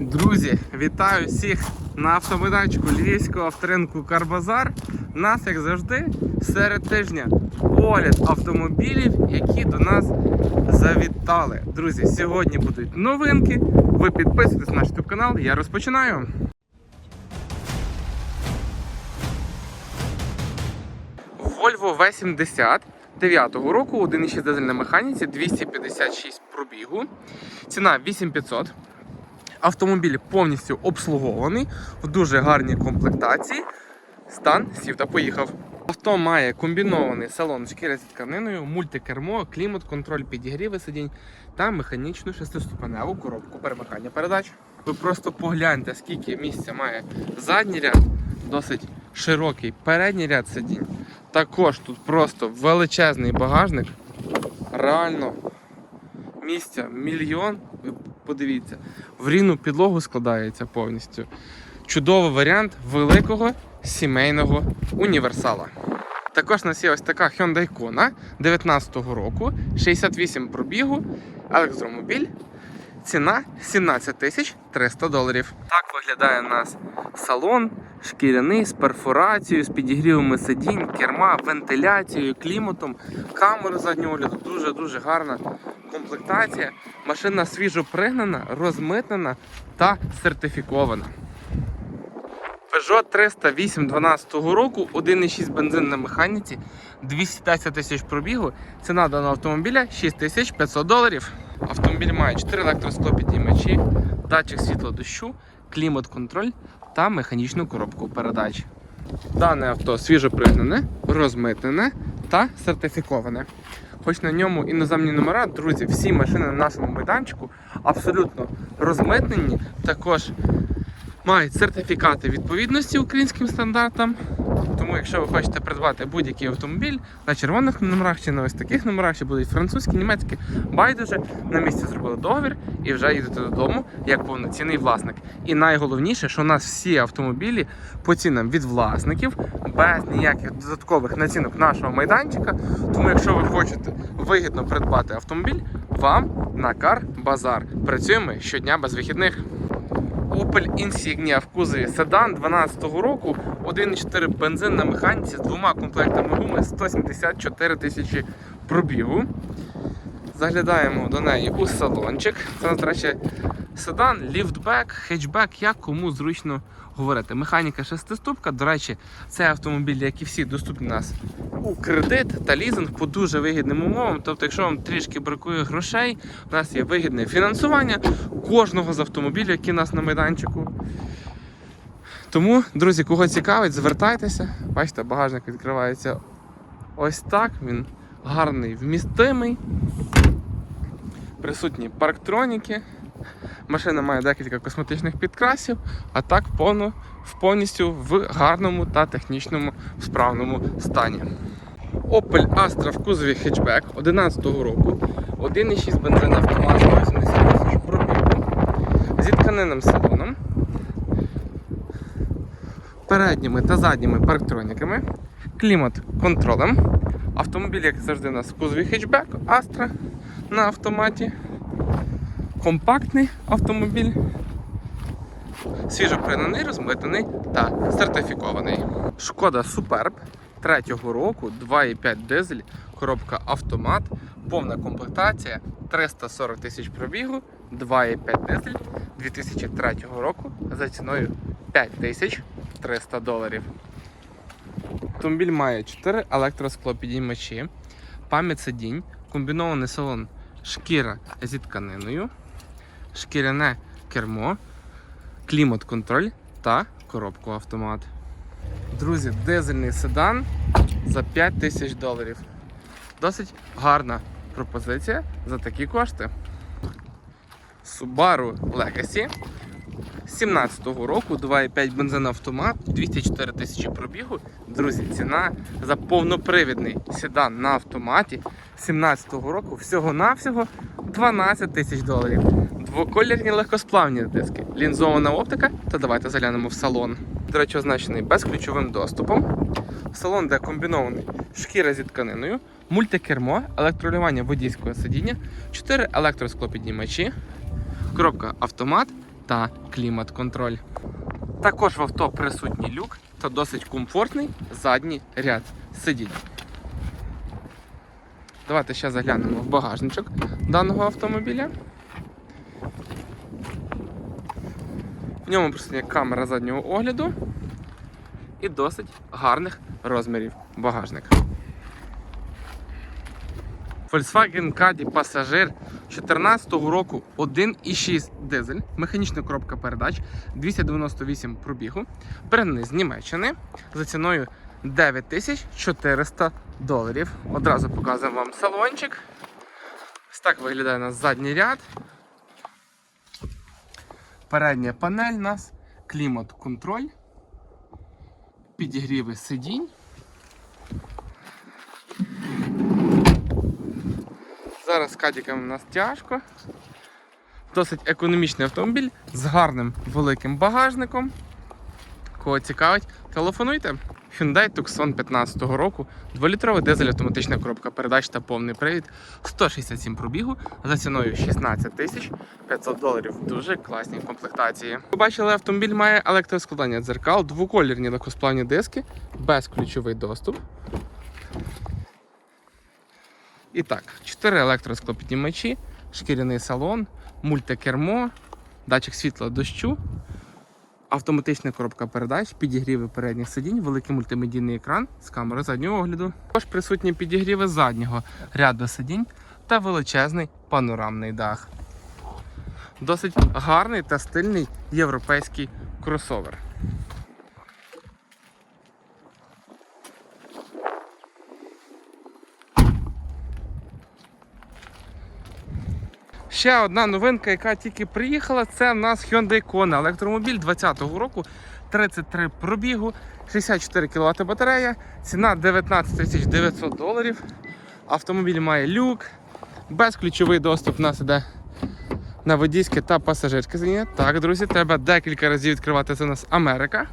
Друзі, вітаю всіх на автомайданчику Львівського авторинку Карбазар. Нас, як завжди, серед тижня огляд автомобілів, які до нас завітали. Друзі, сьогодні будуть новинки. Ви підписуйтесь на наш YouTube канал. Я розпочинаю. Volvo V70 9 року, 1,6 дизель на механіці, 256 пробігу. Ціна 8500. Автомобіль повністю обслугований в дуже гарній комплектації. Стан сів та поїхав. Авто має комбінований салон шкіри з тканиною, мультикермо, клімат, контроль підігріви сидінь та механічну шестиступеневу коробку перемикання передач. Ви просто погляньте, скільки місця має задній ряд, досить широкий передній ряд сидінь. Також тут просто величезний багажник. Реально місця мільйон. Подивіться, в рівну підлогу складається повністю. Чудовий варіант великого сімейного універсала. Також у нас є ось така Hyundai Kona 19-го року, 68 пробігу, електромобіль. Ціна 17 тисяч 300 доларів. Так виглядає у нас салон шкіряний з перфорацією, з підігрівами сидінь, керма, вентиляцією, кліматом, камера заднього огляду. Дуже дуже гарна комплектація. Машина свіжо пригнана, розмитнена та сертифікована. Peugeot 308 12 року, 1,6 бензин на механіці, 210 тисяч пробігу. Ціна даного автомобіля 6500 доларів. Автомобіль має 4 електросклопідіймачі, датчик світло дощу, клімат-контроль та механічну коробку передач. Дане авто свіжопригнане, розмитнене та сертифіковане. Хоч на ньому іноземні номера, друзі, всі машини на нашому майданчику абсолютно розмитнені. Також мають сертифікати відповідності українським стандартам. Тому, якщо ви хочете придбати будь-який автомобіль на червоних номерах чи на ось таких номерах, чи будуть французькі, німецькі, байдуже на місці зробили договір і вже їдете додому як повноцінний власник. І найголовніше, що у нас всі автомобілі по цінам від власників, без ніяких додаткових націнок нашого майданчика. Тому, якщо ви хочете вигідно придбати автомобіль, вам на Кар Базар. Працюємо щодня без вихідних. Opel Insignia в кузові седан 12-го року, 1,4 бензин на механіці з двома комплектами гуми 174 тисячі пробігу. Заглядаємо до неї у салончик. Це, до речі, седан, ліфтбек, хетчбек, як кому зручно говорити. Механіка шестиступка. До речі, цей автомобіль, як і всі, доступні у нас у кредит та лізинг по дуже вигідним умовам. Тобто, якщо вам трішки бракує грошей, у нас є вигідне фінансування кожного з автомобілів, які у нас на майданчику. Тому, друзі, кого цікавить, звертайтеся. Бачите, багажник відкривається ось так. Він гарний, вмістимий. Присутні парктроніки. Машина має декілька косметичних підкрасів, а так повно, повністю в гарному та технічному справному стані. Opel Astra в кузові хетчбек 11 року, 1,6 бензин автомат 180 тисяч пробігу, зі тканинним салоном, передніми та задніми парктроніками, клімат-контролем. Автомобіль, як завжди, у нас в кузові хетчбек Astra на автоматі. Компактний автомобіль, свіжопринений, розмитаний та сертифікований. Шкода Superb 3-го року, 2,5 дизель, коробка автомат, повна комплектація, 340 тисяч пробігу, 2,5 дизель 2003 року за ціною 5300 доларів. Автомобіль має 4 електросклопідіймачі, пам'ять сидінь, комбінований салон шкіра зі тканиною, шкіряне кермо, клімат-контроль та коробку автомат. Друзі, дизельний седан за 5 тисяч доларів. Досить гарна пропозиція за такі кошти. Subaru Legacy 17-го року 2,5 бензин автомат, 204 тисячі пробігу. Друзі, ціна за повнопривідний седан на автоматі 17-го року всього-навсього 12 тисяч доларів. Двоколірні легкосплавні диски, лінзована оптика, та давайте заглянемо в салон. До речі, означений безключовим доступом. Салон, де комбінований шкіра зі тканиною, мультикермо, електролювання водійського сидіння, 4 електросклопіднімачі, коробка автомат та клімат-контроль. Також в авто присутній люк та досить комфортний задній ряд сидінь. Давайте ще заглянемо в багажничок даного автомобіля. В ньому присутня камера заднього огляду і досить гарних розмірів багажник. Volkswagen Caddy Passager 2014 року 1,6 дизель, механічна коробка передач, 298 пробігу, переданий з Німеччини за ціною 9400 доларів. Одразу показуємо вам салончик. Ось так виглядає у нас задній ряд. Передня панель у нас, клімат-контроль, підігріви сидінь. Зараз з кадіками у нас тяжко. Досить економічний автомобіль з гарним великим багажником. Кого цікавить, телефонуйте. Hyundai Tucson 15 року, 2-літровий дизель автоматична коробка передач та повний привід, 167 пробігу за ціною 16 тисяч 500 доларів. Дуже класні комплектації. Ви бачили, автомобіль має електроскладання дзеркал, двоколірні легкосплавні диски, безключовий доступ. І так, 4 електросклопіднімачі, шкіряний салон, мультикермо, датчик світла дощу, автоматична коробка передач, підігріви передніх сидінь, великий мультимедійний екран з камери заднього огляду. Також присутні підігріви заднього ряду сидінь та величезний панорамний дах. Досить гарний та стильний європейський кросовер. Ще одна новинка, яка тільки приїхала, це в нас Hyundai Kona електромобіль 2020 року, 33 пробігу, 64 кВт батарея, ціна 19 900 доларів. Автомобіль має люк, безключовий доступ у нас іде на водійське та пасажирське сидіння. Так, друзі, треба декілька разів відкривати це у нас Америка.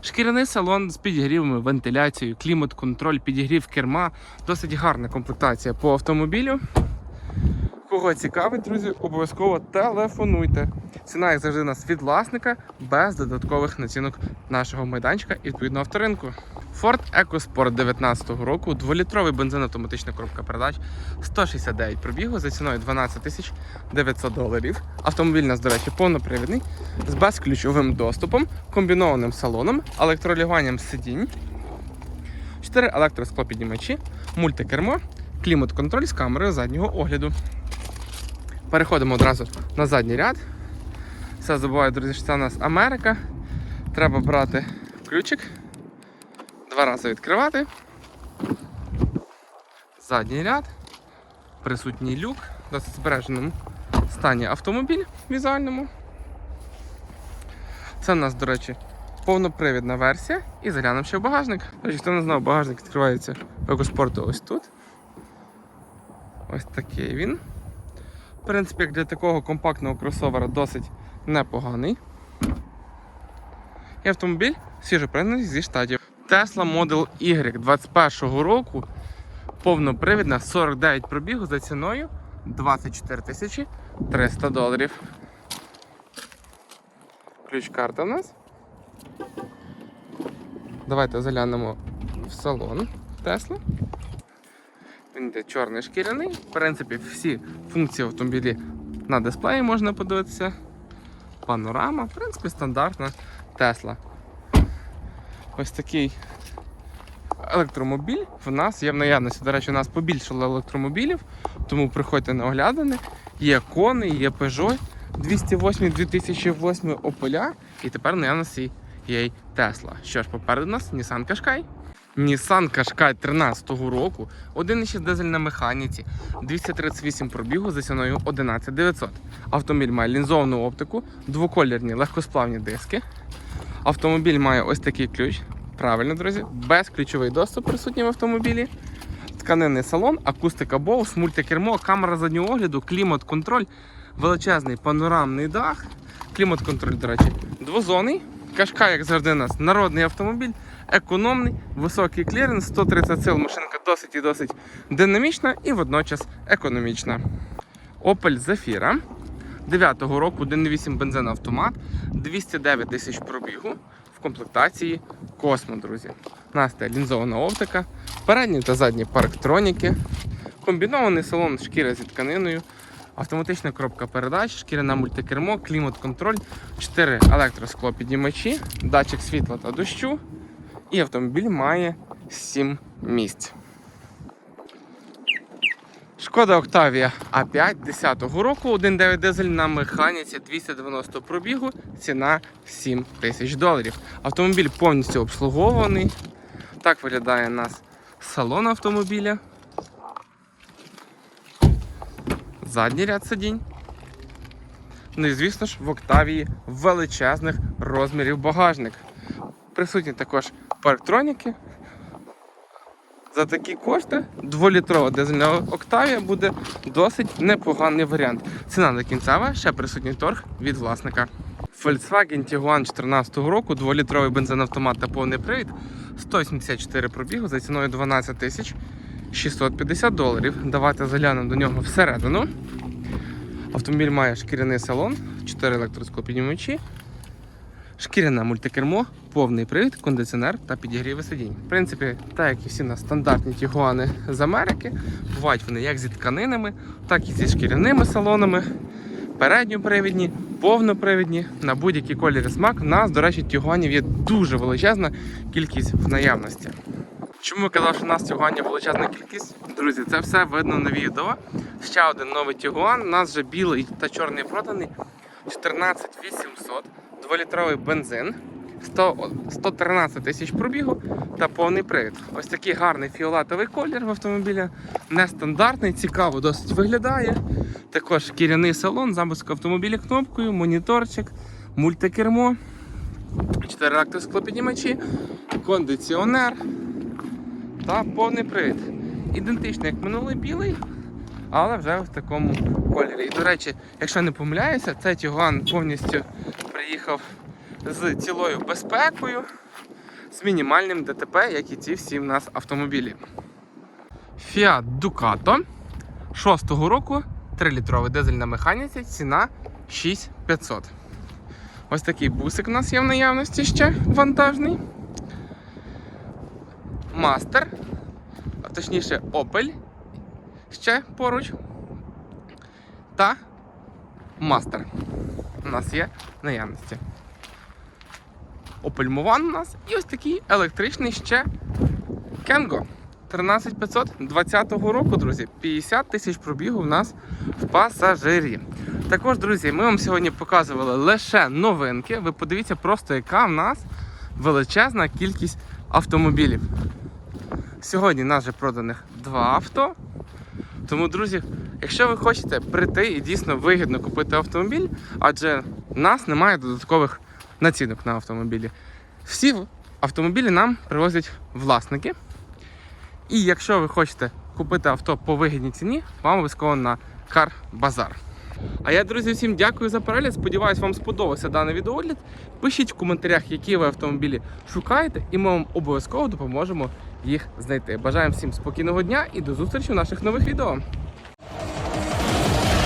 Шкіряний салон з підігрівами, вентиляцією, клімат-контроль, підігрів керма. Досить гарна комплектація по автомобілю. Кого цікавить, друзі, обов'язково телефонуйте. Ціна, як завжди, у нас від власника, без додаткових націнок нашого майданчика і відповідно авторинку. Ford EcoSport 19 року, 2-літровий бензин автоматична коробка передач, 169 пробігу за ціною 12 тисяч 900 доларів. Автомобіль нас, до речі, повнопривідний, з безключовим доступом, комбінованим салоном, електролюванням сидінь, 4 електросклопіднімачі, мультикермо, клімат-контроль з камерою заднього огляду. Переходимо одразу на задній ряд. Все забуваю, друзі, що це у нас Америка. Треба брати ключик, два рази відкривати. Задній ряд, присутній люк, в досить збереженому стані автомобіль візуальному. Це у нас, до речі, повнопривідна версія і заглянемо ще в багажник. Речі, хто не знав, багажник відкривається екоспорту ось тут. Ось такий він. В принципі, як для такого компактного кросовера досить непоганий. І автомобіль свіжопригнаний зі штатів. Tesla Model Y 21 року. Повнопривідна 49 пробігу за ціною 24 тисячі 300 доларів. Ключ-карта у нас. Давайте заглянемо в салон Tesla. Він чорний шкіряний. В принципі, всі функції автомобілі на дисплеї можна подивитися. Панорама, в принципі, стандартна Tesla. Ось такий електромобіль в нас є в наявності. До речі, у нас побільшало електромобілів, тому приходьте на оглядини. Є кони, є Peugeot 208 2008 Opel, і тепер в наявності є й Tesla. Що ж, попереду нас Nissan Qashqai. Nissan Qashqai 13 року, 1,6 дизель на механіці, 238 пробігу за ціною 11 900. Автомобіль має лінзовану оптику, двоколірні легкосплавні диски. Автомобіль має ось такий ключ. Правильно, друзі, безключовий доступ присутній в автомобілі. Тканинний салон, акустика Bose, мультикермо, камера заднього огляду, клімат-контроль, величезний панорамний дах. Клімат-контроль, до речі, двозонний. Кашка, як завжди, у нас народний автомобіль, економний, високий кліренс, 130 сил. Машинка досить і досить динамічна і водночас економічна. Opel Zafira 9-го року 1.8 бензин автомат, 209 тисяч пробігу в комплектації Космо, друзі. У нас є лінзована оптика, передні та задні парктроніки, комбінований салон шкіра зі тканиною, автоматична коробка передач, шкіряне мультикермо, клімат-контроль, 4 електросклопіднімачі, датчик світла та дощу. І автомобіль має 7 місць. Шкода Октавія А5 10-го року, 1.9 дизель на механіці 290 пробігу, ціна 7 тисяч доларів. Автомобіль повністю обслугований. Так виглядає у нас салон автомобіля. Задній ряд сидінь. Ну і звісно ж, в Октавії величезних розмірів багажник. Присутні також парктроніки. За такі кошти 2-літрова дизельна Октавія буде досить непоганий варіант. Ціна не кінцева, ще присутній торг від власника. Volkswagen Tiguan 2014 року, 2-літровий бензин-автомат та повний привід, 174 пробігу за ціною 12 тисяч 650 доларів. Давайте заглянемо до нього всередину. Автомобіль має шкіряний салон, 4 електроскопіднімачі, шкіряне мультикермо, повний привід, кондиціонер та підігріви сидінь. В принципі, так як і всі на стандартні тігуани з Америки, бувають вони як зі тканинами, так і зі шкіряними салонами, передньопривідні, повнопривідні, на будь-який колір смак. У нас, до речі, тігуанів є дуже величезна кількість в наявності. Чому я казав, що у нас тігуанів величезна кількість? Друзі, це все видно на відео. Ще один новий тігуан. У нас вже білий та чорний проданий. 14800, 2-літровий бензин, 100, 113 тисяч пробігу та повний привід. Ось такий гарний фіолетовий колір в автомобіля. Нестандартний, цікаво досить виглядає. Також шкіряний салон, запуск автомобіля кнопкою, моніторчик, мультикермо, 4 електросклопіднімачі, кондиціонер та повний привід. Ідентичний, як минулий білий, але вже в такому кольорі. І, до речі, якщо не помиляюся, цей Тігуан повністю приїхав з цілою безпекою, з мінімальним ДТП, як і ці всі в нас автомобілі. Fiat Ducato 6-го року, 3-літровий дизель на механіці, ціна 6500. Ось такий бусик у нас є в наявності ще вантажний. Мастер, а точніше Opel ще поруч. Та Мастер у нас є наявності. Movan у нас і ось такий електричний ще Kengo 13520 року, друзі. 50 тисяч пробігу в нас в пасажирі. Також, друзі, ми вам сьогодні показували лише новинки. Ви подивіться просто, яка в нас величезна кількість автомобілів. Сьогодні нас вже проданих два авто. Тому, друзі, якщо ви хочете прийти і дійсно вигідно купити автомобіль, адже в нас немає додаткових націнок на автомобілі. Всі автомобілі нам привозять власники. І якщо ви хочете купити авто по вигідній ціні, вам обов'язково на Car Bazaar. А я, друзі, всім дякую за перегляд. Сподіваюсь, вам сподобався даний відеогляд. Пишіть в коментарях, які ви автомобілі шукаєте, і ми вам обов'язково допоможемо їх знайти. Бажаємо всім спокійного дня і до зустрічі в наших нових відео.